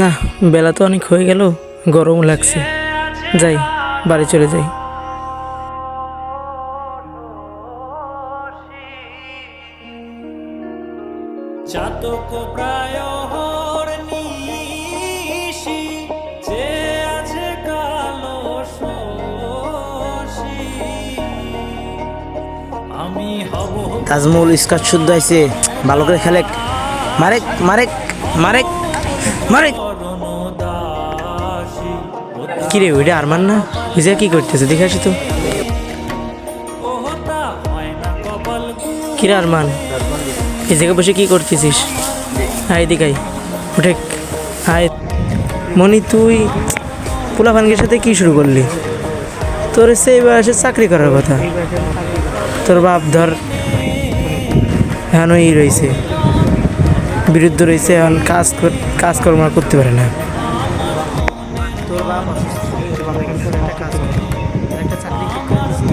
না বেলা তো অনেক হয়ে গেল গরম লাগছে। যাই বাড়ি চলে যাই। চাতক প্রায় তাজমহল স্কাচ শুদ্ধ আইছে ভালো করে খেলেক মারেক মারেক মারেক মারেক। কিরে ওইটা আরমান না? বুঝে কি করতেছে? দেখে আসি তো। কিরে আরমান? এই জায়গায় বসে কি করতেছিস? হাই দিকাই উঠে। হাই মনি, তুই পোলা ভানগের সাথে কি শুরু করলি? তোর সেই বয়সে চাকরি করার কথা। তোর বাপ ধর এখনই রয়েছে। বিরুদ্ধ রয়েছে এখন কাজ কর- কাজকর্ম করতে পারে না। তোর বাপ একটা কাজ একটা চাকরি ঠিক আছে?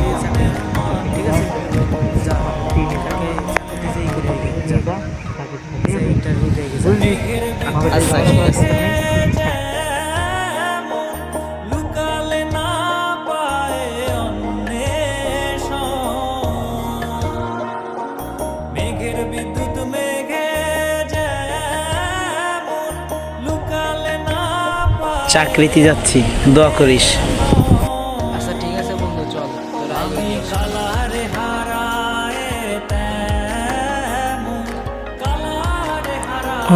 যা তাকে চাকরিতে যেই ইন্টারভিউ দিয়ে গেছে। মেঘের বিদ্যুৎ মেঘে লুকালে না চাকরিতে যাচ্ছি দোয়া করিস। আচ্ছা ঠিক আছে বন্ধু চল। কালারে হারায় হারায়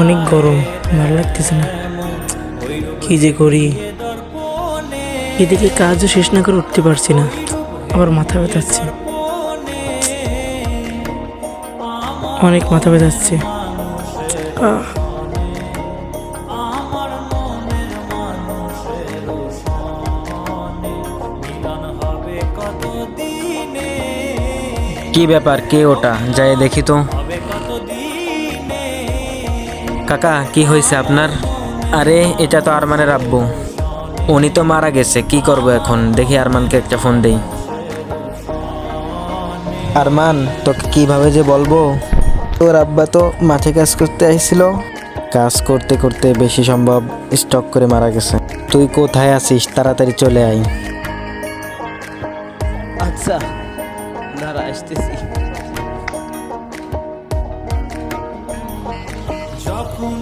অনেক গরম ভালো লাগতেছে না। কি যে করি? এদিকে কাজও শেষ না করে উঠতে পারছি না। আবার মাথা ব্যথাচ্ছে। অনেক মাথা ব্যথাচ্ছে। কি ব্যাপার, কে ওটা? যাই দেখি তো। কাকা, কি হয়েছে আপনার? আরে, এটা তো আরমানের আব্বু। উনি তো মারা গেছে, কি করব এখন? দেখি আরমানকে একটা ফোন দেই। আরমান, তোকে কীভাবে যে বলব? তোর আব্বা তো মাঠে কাজ করতে আসছিল কাজ করতে করতে বেশি সম্ভব স্টক করে মারা গেছে। তুই কোথায় আছিস? তাড়াতাড়ি চলে আই আচ্ছা দাঁড়া, আসতেছি। যখন